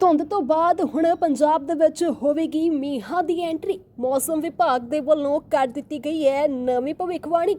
ਧੁੰਦ ਤੋਂ ਬਾਅਦ ਹੁਣ ਪੰਜਾਬ ਦੇ ਵਿੱਚ ਹੋਵੇਗੀ ਮੀਂਹਾਂ ਦੀ ਐਂਟਰੀ ਮੌਸਮ ਵਿਭਾਗ ਦੇ ਵੱਲੋਂ ਕਰ ਦਿੱਤੀ ਗਈ ਹੈ ਨਵੀਂ ਭਵਿੱਖਬਾਣੀ।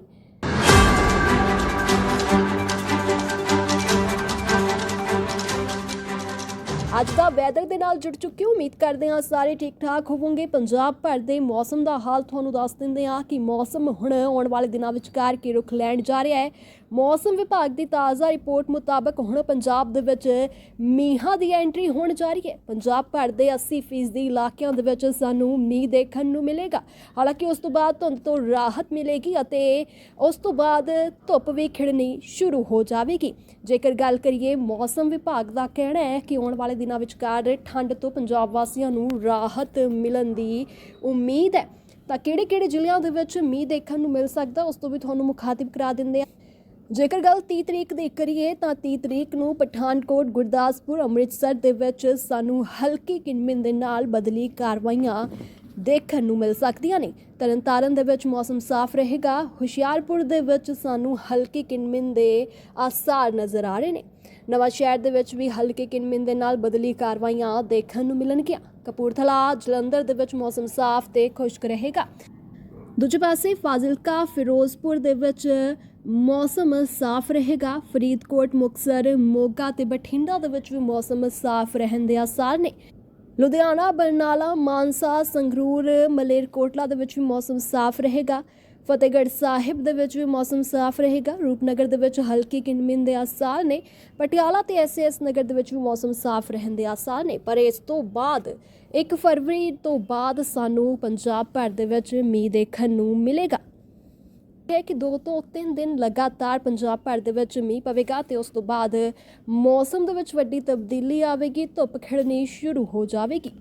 ਅੱਜ ਦਾ ਵੈਦਰ ਦੇ ਨਾਲ ਜੁੜ ਚੁੱਕੇ ਹੋ। ਉਮੀਦ ਕਰਦੇ ਹਾਂ ਸਾਰੇ ਠੀਕ ਠਾਕ ਹੋਵੋਗੇ। ਪੰਜਾਬ ਭਰ ਦੇ ਮੌਸਮ ਦਾ ਹਾਲ ਤੁਹਾਨੂੰ ਦੱਸ ਦਿੰਦੇ ਹਾਂ ਕਿ ਮੌਸਮ ਹੁਣ ਆਉਣ ਵਾਲੇ ਦਿਨਾਂ ਵਿਚਕਾਰ ਕੀ ਰੁਖ ਲੈਣ ਜਾ ਰਿਹਾ ਹੈ। ਮੌਸਮ ਵਿਭਾਗ ਦੀ ਤਾਜ਼ਾ ਰਿਪੋਰਟ ਮੁਤਾਬਕ ਹੁਣ ਪੰਜਾਬ ਦੇ ਵਿੱਚ ਮੀਂਹਾਂ ਦੀ ਐਂਟਰੀ ਹੋਣ ਜਾ ਰਹੀ ਹੈ। ਪੰਜਾਬ ਭਰ ਦੇ 80% ਇਲਾਕਿਆਂ ਦੇ ਵਿੱਚ ਸਾਨੂੰ ਮੀਂਹ ਦੇਖਣ ਨੂੰ ਮਿਲੇਗਾ। ਹਾਲਾਂਕਿ ਉਸ ਤੋਂ ਬਾਅਦ ਧੁੰਦ ਤੋਂ ਰਾਹਤ ਮਿਲੇਗੀ ਅਤੇ ਉਸ ਤੋਂ ਬਾਅਦ ਧੁੱਪ ਵੀ ਖਿੜਨੀ ਸ਼ੁਰੂ ਹੋ ਜਾਵੇਗੀ। ਜੇਕਰ ਗੱਲ ਕਰੀਏ ਮੌਸਮ ਵਿਭਾਗ ਦਾ ਕਹਿਣਾ ਹੈ ਕਿ ਆਉਣ ਵਾਲੇ ਦਿਨ ਵਿਚਕਾਰ ਠੰਡ ਤੋਂ ਪੰਜਾਬ ਵਾਸੀਆਂ ਨੂੰ ਰਾਹਤ ਮਿਲਣ ਦੀ ਉਮੀਦ ਹੈ। ਤਾਂ ਕਿਹੜੇ-ਕਿਹੜੇ ਜ਼ਿਲ੍ਹਿਆਂ ਦੇ ਵਿੱਚ ਮੀਂਹ ਦੇਖਣ ਨੂੰ ਮਿਲ ਸਕਦਾ, ਉਸ ਤੋਂ ਵੀ ਤੁਹਾਨੂੰ ਮੁਖਾਤਿਬ ਕਰਾ ਦਿੰਦੇ ਆ ਜੇਕਰ ਗੱਲ 30 ਤਰੀਕ ਦੀ ਕਰੀਏ, ਤਾਂ 30 ਤਰੀਕ ਨੂੰ ਪਠਾਨਕੋਟ, ਗੁਰਦਾਸਪੁਰ, ਅੰਮ੍ਰਿਤਸਰ ਦੇ ਵਿੱਚ ਸਾਨੂੰ ਹਲਕੀ ਕਿਨਮਿਨ ਦੇ ਨਾਲ ਬਦਲੀ ਕਾਰਵਾਈਆਂ ਦੇਖਣ ਨੂੰ ਮਿਲ ਸਕਦੀਆਂ ਨੇ। ਤਰਨਤਾਰਨ ਦੇ ਵਿੱਚ ਮੌਸਮ ਸਾਫ਼ ਰਹੇਗਾ। ਹੁਸ਼ਿਆਰਪੁਰ ਦੇ ਵਿੱਚ ਸਾਨੂੰ ਹਲਕੀ ਕਿਣਮਿਨ ਦੇ ਆਸਾਰ ਨਜ਼ਰ ਆ ਰਹੇ ਨੇ। ਨਵਾਂ ਸ਼ਹਿਰ ਦੇ ਵਿੱਚ ਵੀ ਹਲਕੇ ਕਿਣਮਿਨ ਦੇ ਨਾਲ ਬਦਲੀ ਕਾਰਵਾਈਆਂ ਦੇਖਣ ਨੂੰ ਮਿਲਣਗੀਆਂ। ਕਪੂਰਥਲਾ, ਜਲੰਧਰ ਦੇ ਵਿੱਚ ਮੌਸਮ ਸਾਫ਼ ਤੇ ਖੁਸ਼ਕ ਰਹੇਗਾ। ਦੂਜੇ ਪਾਸੇ ਫਾਜ਼ਿਲਕਾ, ਫਿਰੋਜ਼ਪੁਰ ਦੇ ਵਿੱਚ ਮੌਸਮ ਸਾਫ਼ ਰਹੇਗਾ। ਫਰੀਦਕੋਟ ਮੁਕਸਰ ਮੋਗਾ ਤੇ ਬਠਿੰਡਾ ਦੇ ਵਿੱਚ ਵੀ ਮੌਸਮ ਸਾਫ਼ ਰਹਿਣ ਦੇ ਆਸਾਰ ਨੇ। ਲੁਧਿਆਣਾ, ਬਰਨਾਲਾ, ਮਾਨਸਾ, ਸੰਗਰੂਰ, ਮਲੇਰਕੋਟਲਾ ਦੇ ਵਿੱਚ ਵੀ ਮੌਸਮ ਸਾਫ਼ ਰਹੇਗਾ। ਫਤਿਹਗੜ੍ਹ ਸਾਹਿਬ ਦੇ ਵਿੱਚ ਵੀ ਮੌਸਮ ਸਾਫ਼ ਰਹੇਗਾ। ਰੂਪਨਗਰ ਦੇ ਵਿੱਚ ਹਲਕੀ ਕਿਨਮਿਨ ਦੇ ਆਸਾਰ ਨੇ। ਪਟਿਆਲਾ ਤੇ ਐਸਐਸ ਨਗਰ ਦੇ ਵਿੱਚ ਵੀ ਮੌਸਮ ਸਾਫ਼ ਰਹਿਣ ਦੇ ਆਸਾਰ ਨੇ। ਪਰ ਇਸ ਤੋਂ ਬਾਅਦ 1 ਫਰਵਰੀ ਤੋਂ ਬਾਅਦ ਸਾਨੂੰ ਪੰਜਾਬ ਭਰ ਦੇ ਵਿੱਚ ਮੀਂਹ ਦੇਖਣ ਨੂੰ ਮਿਲੇਗਾ। ਹੈ ਕਿ ਦੋ ਤੋਂ ਤਿੰਨ ਦਿਨ ਲਗਾਤਾਰ ਪੰਜਾਬ ਭਰ ਦੇ ਵਿੱਚ ਮੀਂਹ ਪਵੇਗਾ ਤੇ ਉਸ ਤੋਂ ਬਾਅਦ ਮੌਸਮ ਦੇ ਵਿੱਚ ਵੱਡੀ ਤਬਦੀਲੀ ਆਵੇਗੀ, ਧੁੱਪ ਖਿੜਨੀ ਸ਼ੁਰੂ ਹੋ ਜਾਵੇਗੀ।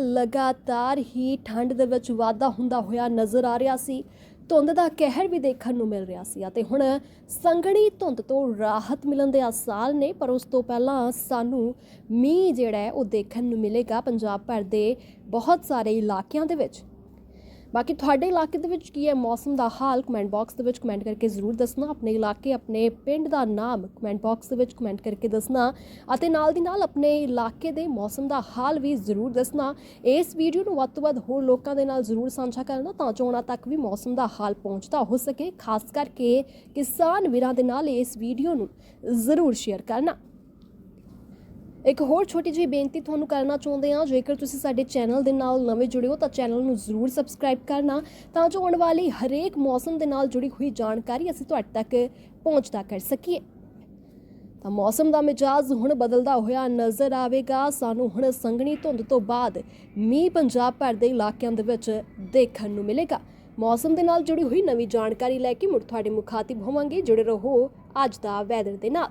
ਲਗਾਤਾਰ ਹੀ ਠੰਡ ਦੇ ਵਿੱਚ ਵਾਧਾ ਹੁੰਦਾ ਹੋਇਆ ਨਜ਼ਰ ਆ ਰਿਹਾ ਸੀ। ਧੁੰਦ ਦਾ ਕਹਿਰ ਵੀ ਦੇਖਣ ਨੂੰ ਮਿਲ ਰਿਹਾ ਸੀ ਅਤੇ ਹੁਣ ਸੰਘਣੀ ਧੁੰਦ ਤੋਂ ਰਾਹਤ ਮਿਲਣ ਦੇ ਆਸਾਰ ਨੇ, ਪਰ ਉਸ ਤੋਂ ਪਹਿਲਾਂ ਸਾਨੂੰ ਮੀਂਹ ਜਿਹੜਾ ਹੈ ਉਹ ਦੇਖਣ ਨੂੰ ਮਿਲੇਗਾ ਪੰਜਾਬ ਭਰ ਦੇ ਬਹੁਤ ਸਾਰੇ ਇਲਾਕਿਆਂ ਦੇ ਵਿੱਚ। ਬਾਕੀ ਤੁਹਾਡੇ ਇਲਾਕੇ ਦੇ ਵਿੱਚ ਕੀ ਹੈ ਮੌਸਮ ਦਾ ਹਾਲ? ਕਮੈਂਟ ਬਾਕਸ ਦੇ ਵਿੱਚ ਕਮੈਂਟ ਕਰਕੇ ਜ਼ਰੂਰ ਦੱਸਣਾ। ਆਪਣੇ ਇਲਾਕੇ, ਆਪਣੇ ਪਿੰਡ ਦਾ ਨਾਮ ਕਮੈਂਟ ਬਾਕਸ ਦੇ ਵਿੱਚ ਕਮੈਂਟ ਕਰਕੇ ਦੱਸਣਾ ਅਤੇ ਨਾਲ ਦੀ ਨਾਲ ਆਪਣੇ ਇਲਾਕੇ ਦੇ ਮੌਸਮ ਦਾ ਹਾਲ ਵੀ ਜ਼ਰੂਰ ਦੱਸਣਾ। ਇਸ ਵੀਡੀਓ ਨੂੰ ਵੱਧ ਤੋਂ ਵੱਧ ਹੋਰ ਲੋਕਾਂ ਦੇ ਨਾਲ ਜ਼ਰੂਰ ਸਾਂਝਾ ਕਰਨਾ ਤਾਂ ਜੋ ਉਹਨਾਂ ਤੱਕ ਵੀ ਮੌਸਮ ਦਾ ਹਾਲ ਪਹੁੰਚਦਾ ਹੋ ਸਕੇ। ਖਾਸ ਕਰਕੇ ਕਿਸਾਨ ਵੀਰਾਂ ਦੇ ਨਾਲ ਇਸ ਵੀਡੀਓ ਨੂੰ ਜ਼ਰੂਰ ਸ਼ੇਅਰ ਕਰਨਾ। ਇੱਕ ਹੋਰ ਛੋਟੀ ਜਿਹੀ ਬੇਨਤੀ ਤੁਹਾਨੂੰ ਕਰਨਾ ਚਾਹੁੰਦੇ ਹਾਂ, ਜੇਕਰ ਤੁਸੀਂ ਸਾਡੇ ਚੈਨਲ ਦੇ ਨਾਲ ਨਵੇਂ ਜੁੜੇ ਹੋ ਤਾਂ ਚੈਨਲ ਨੂੰ ਜ਼ਰੂਰ ਸਬਸਕ੍ਰਾਈਬ ਕਰਨਾ, ਤਾਂ ਜੋ ਆਉਣ ਵਾਲੀ ਹਰੇਕ ਮੌਸਮ ਦੇ ਨਾਲ ਜੁੜੀ ਹੋਈ ਜਾਣਕਾਰੀ ਅਸੀਂ ਤੁਹਾਡੇ ਤੱਕ ਪਹੁੰਚਦਾ ਕਰ ਸਕੀਏ। ਤਾਂ ਮੌਸਮ ਦਾ ਮਿਜਾਜ਼ ਹੁਣ ਬਦਲਦਾ ਹੋਇਆ ਨਜ਼ਰ ਆਵੇਗਾ। ਸਾਨੂੰ ਹੁਣ ਸੰਘਣੀ ਧੁੰਦ ਤੋਂ ਬਾਅਦ ਮੀਂਹ ਪੰਜਾਬ ਭਰ ਦੇ ਇਲਾਕਿਆਂ ਦੇ ਵਿੱਚ ਦੇਖਣ ਨੂੰ ਮਿਲੇਗਾ। ਮੌਸਮ ਦੇ ਨਾਲ ਜੁੜੀ ਹੋਈ ਨਵੀਂ ਜਾਣਕਾਰੀ ਲੈ ਕੇ ਮੁੜ ਤੁਹਾਡੇ ਮੁਖਾਤਿਬ ਹੋਵਾਂਗੇ। ਜੁੜੇ ਰਹੋ ਅੱਜ ਦਾ ਵੈਦਰ ਦੇ ਨਾਲ।